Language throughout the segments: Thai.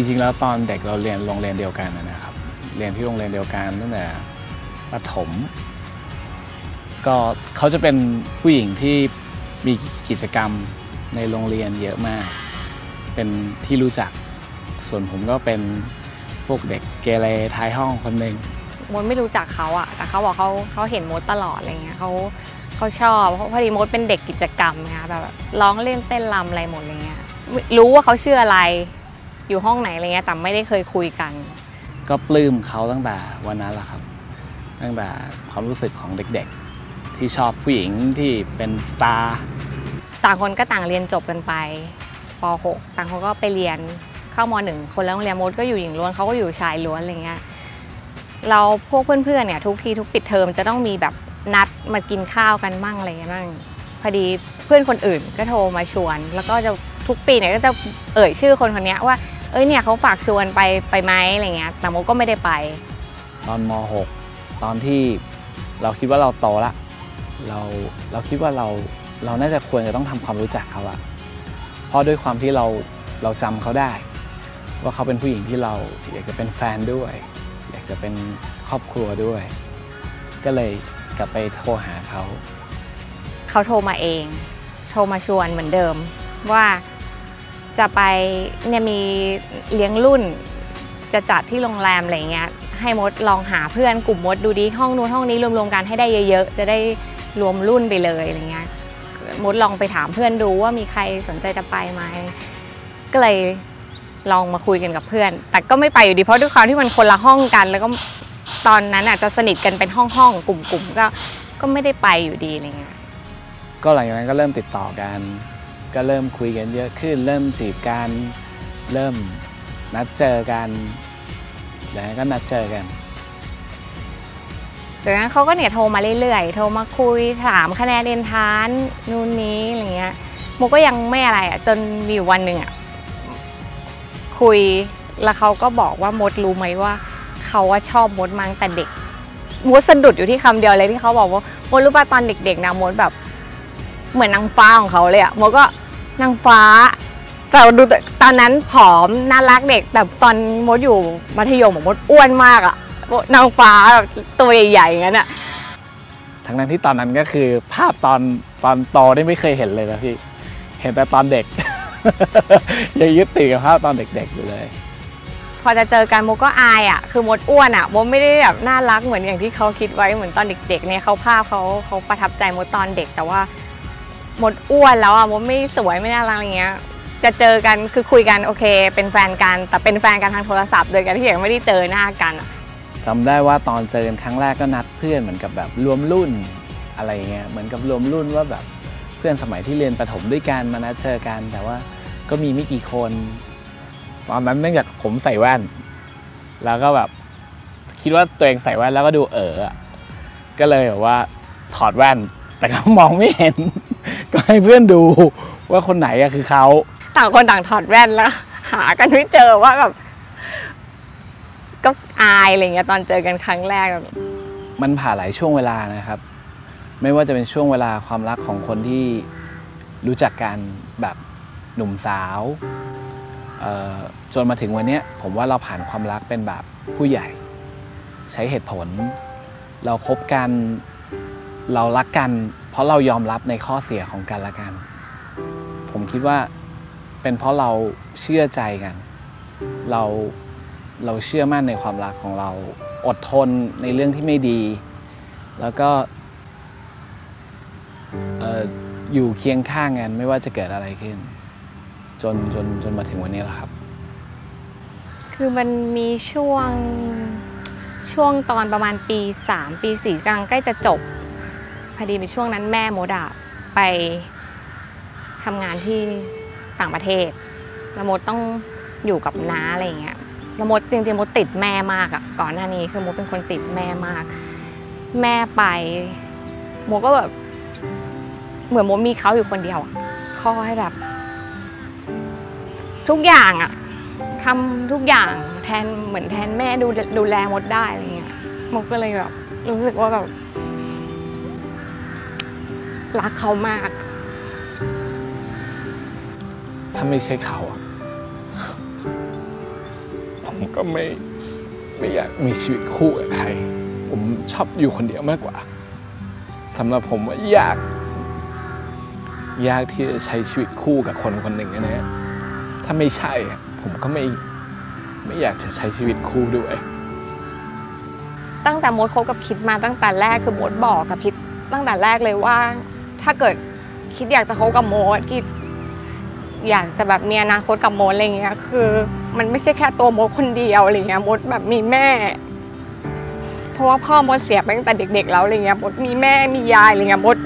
จริงๆ แล้วตอนเด็กเราเรียนโรงเรียนเดียวกันนะครับ เรียนที่โรงเรียนเดียวกันตั้งแต่ประถม ก็เขาจะเป็นผู้หญิงที่มีกิจกรรมในโรงเรียนเยอะมาก เป็นที่รู้จัก ส่วนผมก็เป็นพวกเด็กเกเรท้ายห้องคนหนึ่งมดไม่รู้จักเขาอะแต่เขาบอกเขาเขาเห็นมดตลอดอะไรเงี้ยเขาเขาชอบเพราะพอดีมดเป็นเด็กกิจกรรมนะคะแบบร้องเล่นเต้นรำอะไรหมดอะไรเงี้ยรู้ว่าเขาชื่ออะไร อยู่ห้องไหนอะไรเงี้ยแต่ไม่ได้เคยคุยกัน ก็ปลื้มเขาตั้งแต่วันนั้นแหละครับ ตั้งแต่ความรู้สึกของเด็กๆ ที่ชอบผู้หญิงที่เป็นสตาร์ต่างคนก็ต่างเรียนจบกันไปป .6 ต่างคนก็ไปเรียนเข้ามหนึ่งคนแล้วโรงเรียนมดก็อยู่หญิงล้วนเขาก็อยู่ชายล้วนอะไรเงี้ยเราพวกเพื่อนๆเนี่ยทุกทีทุกปิดเทอมจะต้องมีแบบนัดมากินข้าวกันมั่งอะไรเงี้ยมั่งพอดีเพื่อนคนอื่นก็โทรมาชวน แล้วก็จะทุกปีเนี่ยก็จะเอ่ยชื่อคนคนเนี้ยว่า เอ้ยเนี่ยเขาฝากชวนไปไปไหมอะไรเงี้ยแต่มดก็ไม่ได้ไป ตอนม .6 ตอนที่เราคิดว่าเราโตละเราเราคิดว่าเราเราน่าจะควรจะต้องทำความรู้จักเขาละเพราะด้วยความที่เราเราจำเขาได้ ว่าเขาเป็นผู้หญิงที่เราอยากจะเป็นแฟนด้วย อยากจะเป็นครอบครัวด้วย ก็เลยกลับไปโทรหาเขา เขาโทรมาเอง โทรมาชวนเหมือนเดิมว่า จะไปเนี่ยมีเลี้ยงรุ่น จะจัดที่โรงแรมอะไรเงี้ยให้มดลองหาเพื่อนกลุ่มมดดูดิห้องนู้นห้องนี้รวมๆกันให้ได้เยอะ ๆ จะได้รวมรุ่นไปเลยอะไรเงี้ยมดลองไปถามเพื่อนดูว่ามีใครสนใจจะไปไหมก็เลยลองมาคุยกันกับเพื่อน แต่ก็ไม่ไปอยู่ดีเพราะด้วยความที่มันคนละห้องกัน แล้วก็ตอนนั้นอาจจะสนิทกันเป็นห้องๆกลุ่มๆก็ก็ไม่ได้ไปอยู่ดีอะไรเงี้ยก็หลังจากนั้นก็เริ่มติดต่อกัน ก็เริ่มคุยกันเยอะขึ้น เริ่มจีบกันเริ่มนัดเจอกันแล้วก็นัดเจอกันจากนั้นเขาก็เนี่ยโทรมาเรื่อยๆ โทรมาคุยถามคะแนนเรียนทานนู่นนี้อะไรเงี้ยโมก็ยังไม่อะไรอะจนมีอยู่วันหนึ่งอะคุยแล้วเขาก็บอกว่ามดรู้ไหมว่าเขาว่าชอบมดมาตั้งแต่เด็กมดสะดุดอยู่ที่คำเดียวเลยที่เขาบอกว่ามดรู้ป่ะตอนเด็กๆนะมดแบบ เหมือนนางฟ้าของเขาเลยอะมดก็ นางฟ้า แต่ดูแต่ตอนนั้นผอมน่ารักเด็ก แต่ตอนมดอยู่มัธยมอะมดอ้วนมากอะนางฟ้าแบบตัวใหญ่ๆอย่างนั้นอะทั้งนั้นที่ตอนนั้นก็คือ ภาพตอนตอนโตได้ไม่เคยเห็นเลยนะพี่ เห็นแต่ตอนเด็ก ยังยึดติดกับภาพตอนเด็กๆอยู่เลย พอจะเจอกันโมก็อายอะ คือมดอ้วนอะโมไม่ได้แบบน่ารักเหมือนอย่างที่เขาคิดไว้เหมือนตอนเด็ก ๆ เนี่ยเขาภาพเขาเขาประทับใจมดตอนเด็ก แต่ว่า มดอ้วนแล้วอะมดไม่สวยไม่น่ารักอะไรเงี้ย จะเจอกันคือคุยกันโอเค เป็นแฟนกันแต่เป็นแฟนกันทางโทรศัพท์โดยการที่ยังไม่ได้เจอหน้ากันจำได้ว่าตอนเจอกันครั้งแรกก็นัดเพื่อนเหมือนกับแบบรวมรุ่นอะไรเงี้ยเหมือนกับรวมรุ่นว่าแบบเพื่อนสมัยที่เรียนประถมด้วยกันมานัดเจอกัน แต่ว่าก็มีไม่กี่คน ตอนนั้นเนื่องจากผมใส่แว่น แล้วก็แบบคิดว่าตัวเองใส่แว่นแล้วก็ดูเอออก็เลยแบบว่าถอดแว่น แต่ก็มองไม่เห็น ก็ให้เพื่อนดูว่าคนไหนอะคือเขาต่างคนต่างถอดแว่นแล้ว หากันไม่เจอว่าแบบก็อายอะไรเงี้ยตอนเจอกันครั้งแรกแบบมันผ่านหลายช่วงเวลานะครับ ไม่ว่าจะเป็นช่วงเวลาความรักของคนที่รู้จักกันแบบหนุ่มสาวเอ่อจนมาถึงวันเนี้ยผมว่าเราผ่านความรักเป็นแบบผู้ใหญ่ ใช้เหตุผล เราคบกัน เรารักกัน เพราะเรายอมรับในข้อเสียของกันและกัน ผมคิดว่าเป็นเพราะเราเชื่อใจกัน เราเราเชื่อมั่นในความรักของเราอดทนในเรื่องที่ไม่ดี แล้วก็เอ่อยู่เคียงข้างกันไม่ว่าจะเกิดอะไรขึ้น จนจนจนมาถึงวันนี้แหละครับ คือมันมีช่วงช่วงตอนประมาณปี 3 ปี 4กลังใกล้จะจบ อดีในช่วงนั้นแม่โมดอะไปทำงานที่ต่างประเทศแล้วมดต้องอยู่กับน้าอะไรอย่างเงี้ยแล้วมดจริงๆมดติดแม่มากอะก่อนหน้านี้คือมดเป็นคนติดแม่มาก แม่ไปโมก็แบบเหมือนโมมีเขาอยู่คนเดียวอะคอยแบบ ทุกอย่างอะทำทุกอย่างแทนเหมือนแทนแม่ดูดูแลมดได้อะไรเงี้ยมดก็เลยแบบรู้สึกว่าแบบ รักเขามาก ถ้าไม่ใช่เขาอะผมก็ไม่ไม่อยากมีชีวิตคู่กับใคร ผมชอบอยู่คนเดียวมากกว่าสำหรับผมว่ายาก ยากที่จะใช้ชีวิตคู่กับคนคนหนึ่งนะฮะถ้าไม่ใช่อะผมก็ไม่ไม่อยากจะใช้ชีวิตคู่ด้วย ตั้งแต่มดคบกับคิดมาตั้งแต่แรกคือมดบอกกับคิดตั้งแต่แรกเลยว่า ถ้าเกิดคิดอยากจะคบกับมดคิดอยากจะแบบมีอนาคตกับมดอะไรเงี้ยคือ มันไม่ใช่แค่ตัวมดคนเดียวอะไรเงี้ยมดแบบมีแม่ เพราะว่าพ่อมดเสียไปตั้งแต่เด็ก ๆ แล้วอะไรเงี้ยมดมีแม่มียายอะไรเงี้ยมด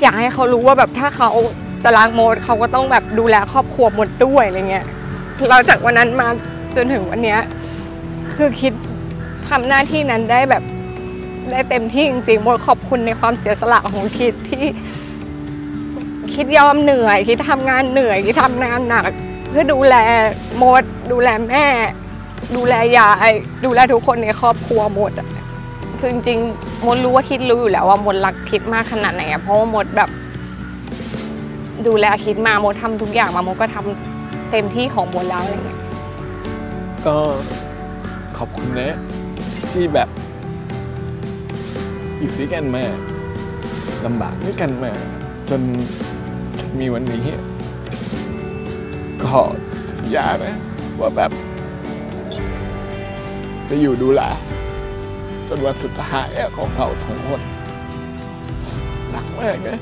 อยากให้เขารู้ว่าแบบถ้าเขาจะรักมดเขาก็ต้องแบบดูแลครอบครัวมดด้วยอะไรเงี้ยเราจากวันนั้นมาจนถึงวันเนี้ยคือคิดทำหน้าที่นั้นได้แบบ ได้เต็มที่จริงๆโมขอบคุณในความเสียสละของคิดที่ คิดยอมเหนื่อย คิดทำงานเหนื่อย คิดทำงานหนัก เพื่อดูแลมด ดูแลแม่ ดูแลยายดูแลทุกคนในครอบครัวหมดคือจริงๆมดรู้ว่าคิดรู้อยู่แล้วว่ามดรักคิดมากขนาดไหนเพราะว่ามดแบบ ดูแลคิดมามดทำทุกอย่างมามดก็ทำเต็มที่ของมดแล้วอะไรเงี้ยก็ขอบคุณนะที่แบบ อยู่ด้วยกันมาลำบากด้วยกันมา จนมีวันนี้ก็สัญญานะว่าแบบ จะอยู่ดูแลจนวันสุดท้ายอะของเราสองคนรักมากนะ